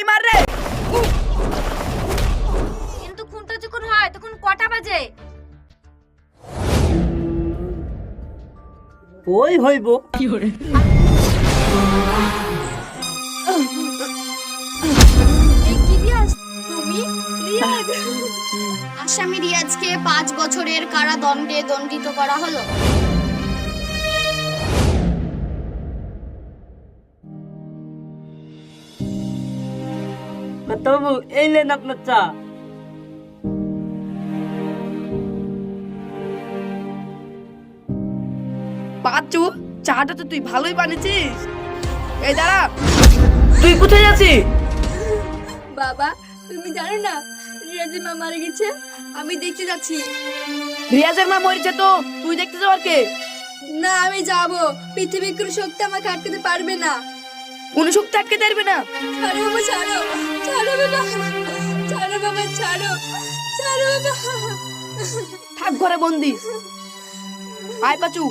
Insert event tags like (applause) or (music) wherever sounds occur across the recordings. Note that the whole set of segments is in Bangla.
এই মার রে কিন্তু খুনটা যখন হয় তখন কটা বাজে? ওই হইব। কি রিয়াজ? তুমি? রিয়াজ? আসামি রিয়াজকে পাঁচ বছরের কারাদণ্ডে দণ্ডিত করা হলো। বাবু এই লেন আপনার চা পাঁচু চাটা তো তুই ভালোই বানিয়েছিস এই দাঁড়া তুই কোথায় যাচ্ছিস বাবা তুমি জানো না রিয়াজের মা মারা গেছে আমি দেখতে যাচ্ছি রিয়াজের মা মরেছে তো তুই দেখতে যাওয়ার কে না আমি যাব পৃথিবীর কোনো শক্তি আমাকে আটকাতে পারবে না কোন শক্তি আটকে পারবে না। ছাড়ো বাবা ছাড়ো। ছাড়ো বাবা। ছাড়ো বাবা ছাড়ো। ছাড়ো বাবা। থাক ঘরে বন্দি। আয় পাচু।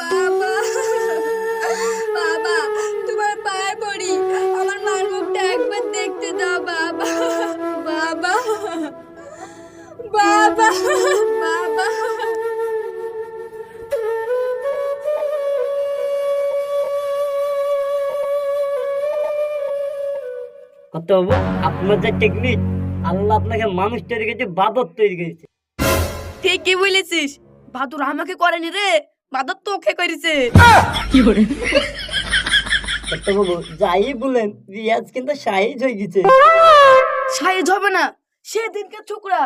বাবা বাবা তোমার পায়ে পড়ি। আমার মার মুখটা একবার দেখতে দাও বাবা। বাবা। বাবা। কত বাবু আপনার যে টেকনিক আল্লাহ আপনাকে মানুষ তৈরি করেছে বাদর তৈরি করেছে। ঠিকই বলেছিস। বাদুর আমাকে করেনি রে বাদর তোকে করেছে। কত বাবু যাই বলেন রিয়াজ কিন্তু সাইজ হয়ে গেছে। সাইজ হবে না সেদিনকে ছোকরা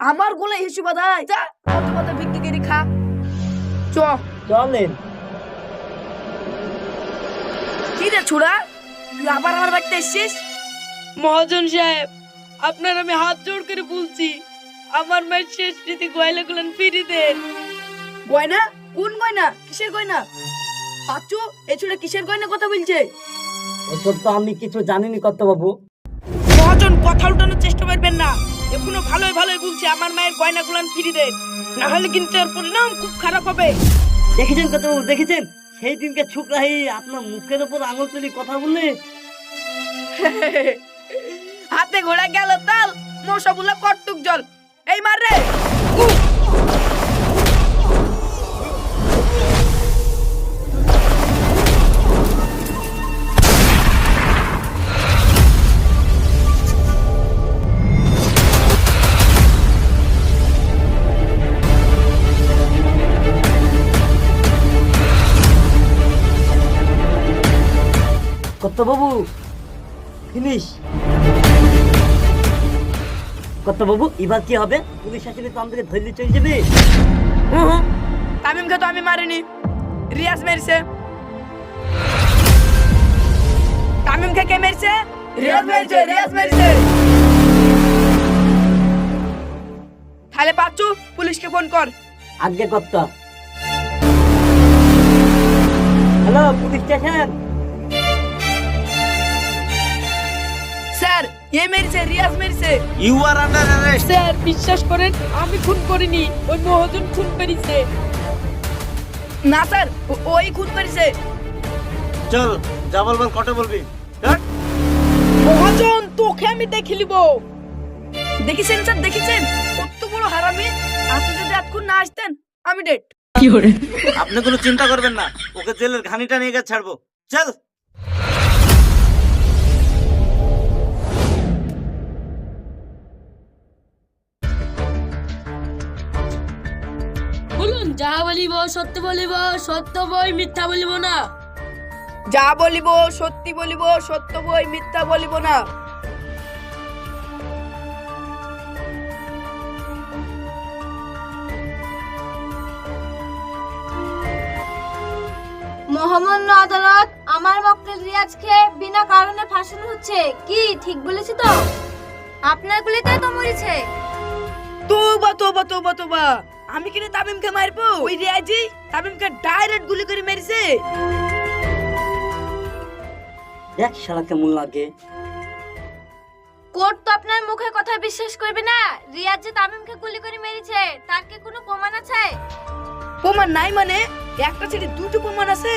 আমার গোলে হিসু বাদাই যা কত কত বিক্রি করে খা। চ। চলেন। কি রে ছোড়া তুই আবার আমার বাড়িতে এসছিস? মহাজন সাহেব আপনার আমি হাত জোড় করে বলছি আমার মায়ের শেষ স্মৃতি গয়লা গুলেন ফিরি দেন। গয়না? কোন গয়না? কিসের গয়না? পাচ্চু এই ছোড়া কিসের গয়না কথা বলছে? ওসব তো আমি কিছু জানিনি কত বাবু মহাজন কথা উঠানোর চেষ্টা করবেন না। এখনও ভালোই ভালোই বলছি আমার মায়ের গয়না গুলান ফিরি দেন। না হলে কিন্তু এর পরিণাম খুব খারাপ হবে। দেখেছেন কত বাবু দেখেছেন? সেই দিনকে ছুকরা হয়ে আপনার মুখের উপর আঙুল তুলি কথা বললে। (laughs) হাতে ঘোড়া গেল তাল মশা বুলা কটুক জল। এই মার রে! কত বাবু ফিনিশ। বাবু এবার কি হবে? পুলিশ আসলে তো আমাদেরকে ধরলে চলে যাবে। তামিমকে তো আমি মারিনি। রিয়াজ মেরেছে। তামিমকে কে মেরেছে? রিয়াজ মেরেছে রিয়াজ মেরেছে। তাহলে পাচ্ছু পুলিশকে ফোন কর। আগে কত হ্যালো পুলিশ স্টেশন। এ মেরেছে রিয়াজ মেরেছে। You are under arrest sir বিশ্বাস করেন আমি খুন করিনি ওই মহাজন খুন করেছে না স্যার ওই খুন করেছে চল যা বলবেন কটে বলবি। মহাজন তোকে আমি দেখে নিব। দেখেছেন স্যার দেখেছেন? কত বড় হারামি। আপনি যদি এতক্ষণ না আসতেন আমি ডেট কি করে? আপনি কোনো চিন্তা করবেন না ওকে জেলের ঘানিটা নিয়ে গেছে ছাড়বো। চল। বলিব সত্য বলিব সত্য বই মিথ্যা বলিব না। যা বলিব সত্যি বলিব সত্য বই মিথ্যা বলিব না। মহামান্য আদালত আমার মক্কেল রিয়াজকে বিনা কারণে ফাঁসানো হচ্ছে। কি ঠিক বলেছি তো? আপনার গুলিতে তো মরেছে। তোবা তোবা তোবা তোবা। আমি কিনে তামিমকে মারবো। ওই রিয়াজি তামিমকে ডাইরেক্ট গুলি করে মেরেছে। দেখ শালা কেমন লাগে। কোর্ট তো আপনার মুখে কথা বিশ্বাস করবে না। রিয়াজ যে তামিমকে গুলি করে মেরেছে তার কি কোনো প্রমাণ আছে? প্রমাণ নাই মানে একটা ছেলে দুটো প্রমাণ আছে।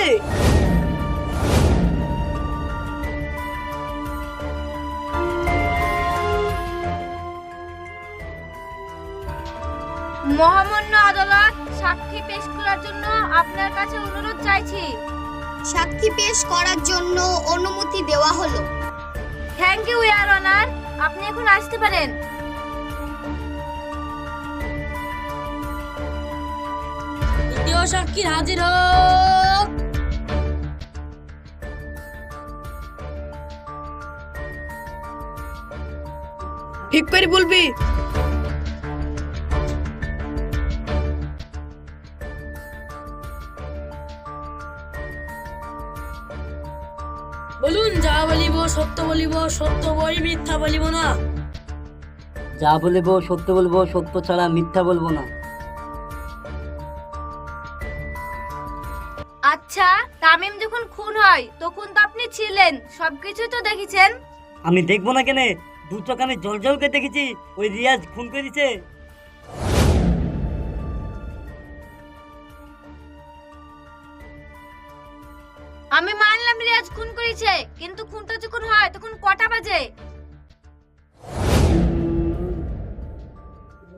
মহামান্য আদালত সাক্ষী পেশ করার জন্য আপনার কাছে অনুরোধ চাইছি। সাক্ষী পেশ করার জন্য অনুমতি দেওয়া হলো। থ্যাংক ইউ ইয়ার অনার আপনি এখন আসতে পারেন। দ্বিতীয় সাক্ষী হাজির হোক। ঠিক করে বলবি? সত্য বলিব সত্য বই মিথ্যা বলিব না। যা বলব সত্য বলব সত্য ছাড়া মিথ্যা বলব না। আচ্ছা তামিম যখন খুন হয় তখন তো আপনি ছিলেন। সবকিছু তো দেখেছেন। আমি দেখব না কেনে দু চোখ আমি জল জল করে দেখেছি ওই রিয়াজ খুন করে দিছে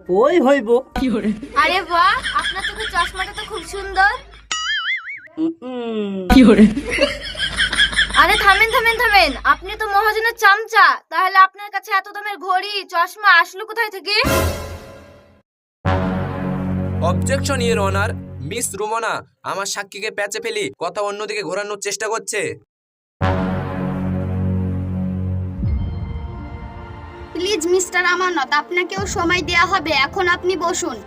ওই হইব। আরে বাহ আপনার চোখে চশমাটা তো খুব সুন্দর। আরে থামেন থামেন থামেন। আপনি তো মহাজনের চামচা। তাহলে আপনার কাছে এত দামের ঘড়ি চশমা আসলো কোথায় থেকে? অবজেকশন ইয়ের অনার মিস রুমনা আমার সাক্ষীকে প্যাচে ফেলি কথা অন্যদিকে ঘোরানোর চেষ্টা করছে। প্লিজ, মিস্টার আমানত, আপনাকেও সময় দেয়া হবে। এখন আপনি বসুন।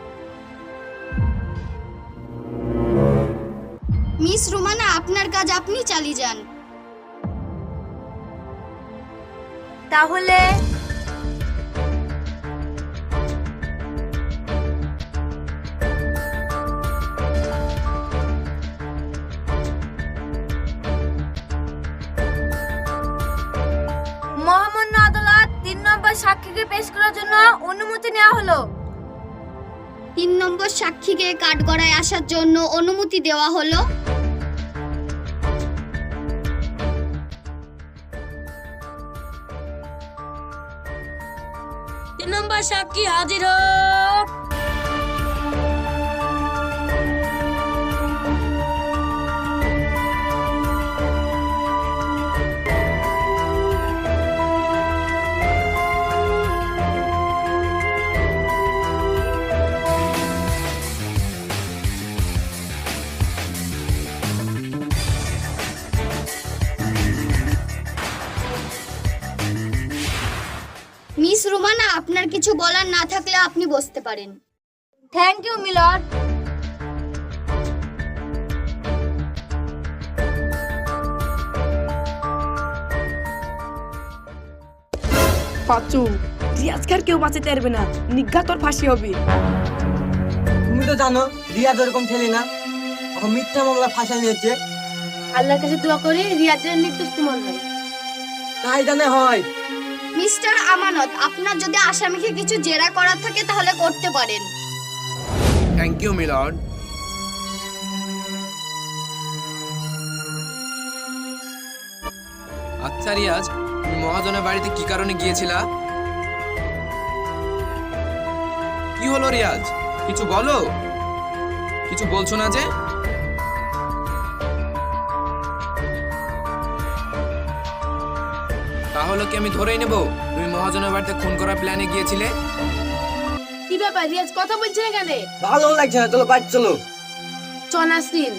মিস রুমানা, আপনার কাজ আপনি চালিয়ে যান। তাহলে সাক্ষীকে পেশ করার জন্য অনুমতি নেওয়া হলো। তিন নম্বর সাক্ষীকে কাঠগড়ায় আসার জন্য অনুমতি দেওয়া হলো। তিন নম্বর সাক্ষী হাজির হোক কিছু বলার না থাকলে আপনি বসতে পারেন। থ্যাংক ইউ মিলর পাচু রিয়াজকে আর কেউ বাঁচাতে পারবে না। নিজ্ঞা ফাঁসি হবে। তুমি তো জানো রিয়াজ ওরকম ছেলে না। এখন মিথ্যা মামলা ফাঁসাই নিয়েছে আল্লাহর কাছে দোয়া করে রিয়াজের নির্দোষ তোমার হয় তাই জানে হয়। মিস্টার আমানত আপনার যদি আসামিকে কিছু জেরা করার থাকে তাহলে করতে পারেন। থ্যাংক ইউ মিলর্ড আচ্ছা রিয়াজ মহাজনের বাড়িতে কি কারণে গিয়েছিলা? কি হলো রিয়াজ? কিছু বলো? কিছু বলছো না যে? তাহলে কি আমি ধরেই নেব? তুমি মহাজনের বাড়িতে খুন করার প্ল্যানে গিয়েছিলে? কি ব্যাপার রিয়াজ? কথা বলছে না কেন ভালো লাগছে না চলো বাইর চলো। চ নাসরিন।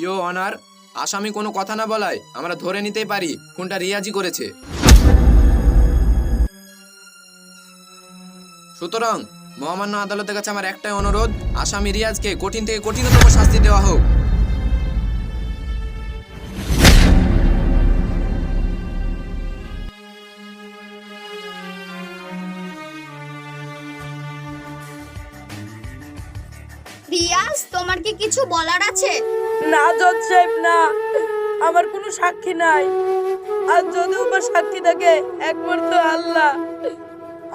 ইয়ো অনার আসামি কোনো কথা না বলায় আমরা ধরে নিতেই পারি কোনটা রিয়াজি করেছে। সুতরাং মহামান্য আদালতের কাছে আমার একটাই অনুরোধ আসামি রিয়াজকে কঠিন থেকে কঠিনতম শাস্তি দেওয়া হোক। রিয়াজ তোমার কি কিছু বলার আছে? না জজ সাহেব না। আমার কোনো সাক্ষী নাই। আর যদিও বা সাক্ষী থাকে একমাত্র আল্লাহ।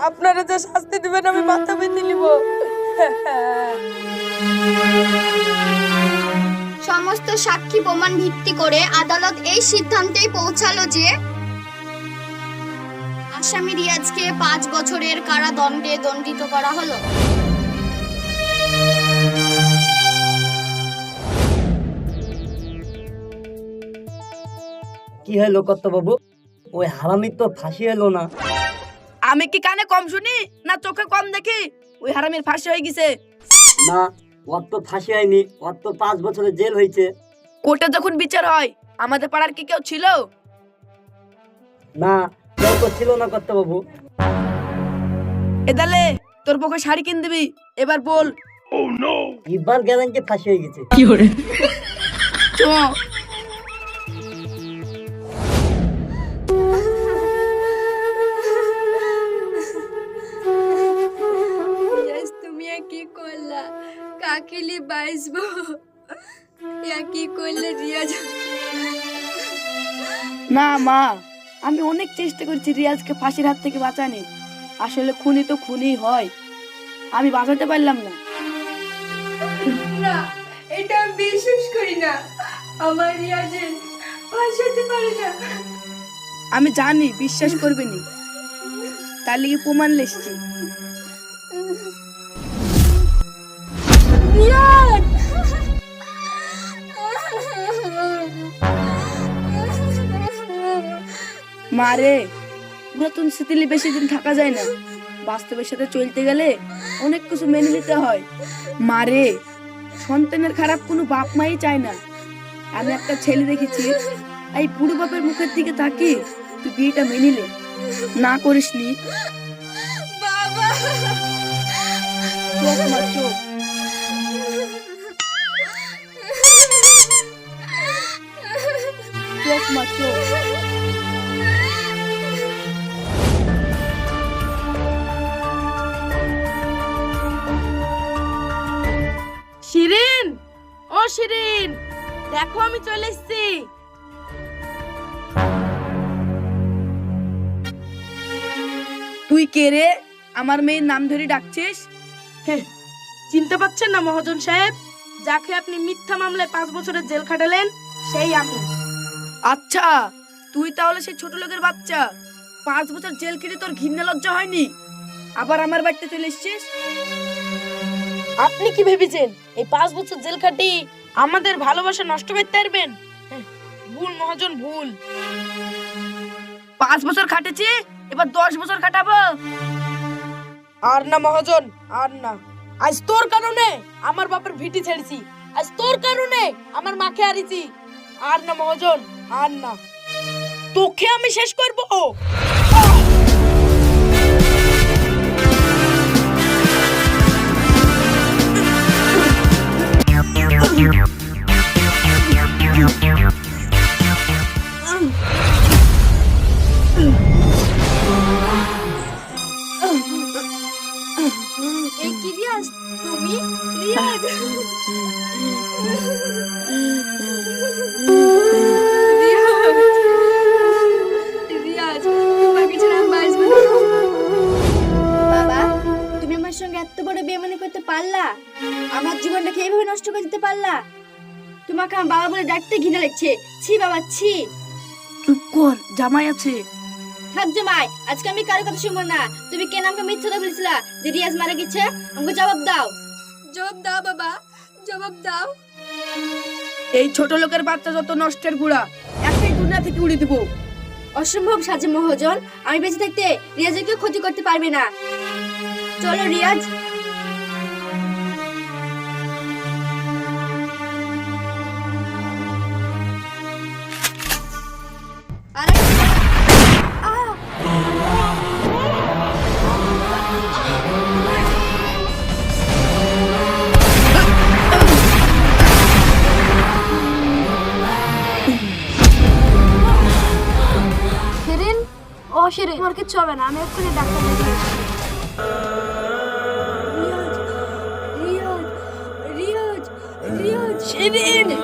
আপনারা যে শাস্তি দিবেন আমি মাথা পেতে নিব। সমস্ত সাক্ষী প্রমাণ ভিত্তি করে আদালত এই সিদ্ধান্তেই পৌঁছালো যে আসামি রিয়াজকে পাঁচ বছরের কারাদণ্ডে দণ্ডিত করা হলো। কি হলো বাবু? ওই হারামির তো ফাঁসি এলো না। আমি কি কানে কম শুনি? না চোখে কম দেখি? ওই হারামির ফাঁসি হয়ে গেছে। না ওর তো ফাঁসি হয়নি। ওর তো পাঁচ বছরের জেল হয়েছে। কোর্টে যখন বিচার হয় আমাদের পাড়ার কি কেউ ছিল? না কেউ তো ছিল না বাবু এদালে তোর পক্ষে শাড়ি কিন দিবি? এবার বল। এবার গ্যারান্টি ফাঁসি হয়ে গেছে। (laughs) চ রিয়াজ কাকেলি বাইসবো ইয়া কি করলে রিয়াজ না মা আমি অনেক চেষ্টা করছি রিয়াজকে ফাঁসির হাত থেকে বাঁচানি আসলে খুনি তো খুনি হয় আমি বাঁচাতে পারলাম না না এটা আমি বিশ্বাস করি না আমার রিয়াজের ভাসাতে পারে না আমি জানি বিশ্বাস করবে নি তার লিগে প্রমাণ লেসছি রিয়াজ মারে নতুন স্মৃতি বেশি দিন থাকা যায় না। বাস্তবের সাথে চলতে গেলে অনেক কিছু মেনে নিতে হয়। মারে সন্তানের খারাপ কোনো বাপ মাই চায় না। আমি একটা ছেলে দেখেছি এই বুড়ো বাপের মুখের দিকে তাকি তুই বিয়েটা মেনে নে। না করিসনি। বাবা। চোখ মার চোখ। চোখ শিরিন ও শিরিন দেখো আমি চলে এসেছি। তুই কে রে? আমার মেয়ের নাম ধরে ডাকছিস? হ্যাঁ, চিনতে পাচ্ছেন না মহাজন সাহেব? যাকে আপনি মিথ্যা মামলায় পাঁচ বছরের জেল খাটালেন সেই আমি। আচ্ছা তুই তাহলে সেই ছোট লোকের বাচ্চা। পাঁচ বছর জেল কেটে তোর ঘৃণা লজ্জা হয়নি? আবার আমার বাড়িতে চলে এসছিস? আপনি কি ভেবেছেন? এই পাঁচ বছর জেল কাটি আমাদের ভালোবাসা নষ্ট করতে পারবেন? হ্যাঁ, ভুল মহাজন ভুল। পাঁচ বছর খাটেছি এবার দশ বছর খাটাবো। আর না মহাজন আর না। আজ তোর কারণে আমার বাপের ভিটি ছেড়েছি। আজ তোর কারণে আমার মাকে হারিয়েছি। আর না মহাজন আর না। তোকে আমি শেষ করব এই পারলা? আমার জীবনটাকে এইভাবে নষ্ট করে দিতে পারলা? তোমাকে আমার বাবা বলে ডাকতে ঘৃণা লাগছে। ছি বাবা ছি। চুপ কর জামাই আছে। থাক জামাই আজকে আমি কারও কথা শুনব না। তুমি কেন আমাকে মিথ্যা কথা বলেছিলা? যে রিয়াজ মারা গেছে আমাকে জবাব দাও। জবাব দাও বাবা জবাব দাও। এই ছোট লোকের বাচ্চা যত নষ্টের গুড়া একটাই দুনিয়া থেকে উড়িয়ে দিব। অসম্ভব সাজে মহাজন। আমি বেঁচে থাকতে রিয়াজের কেউ ক্ষতি করতে পারবে না। চলো রিয়াজ কিচ্ছু হবে না আমি এক্ষুনি ডাক্তার দেখে রিয়াজ রিয়াজ রিয়াজ রিয়াজ রিয়াজ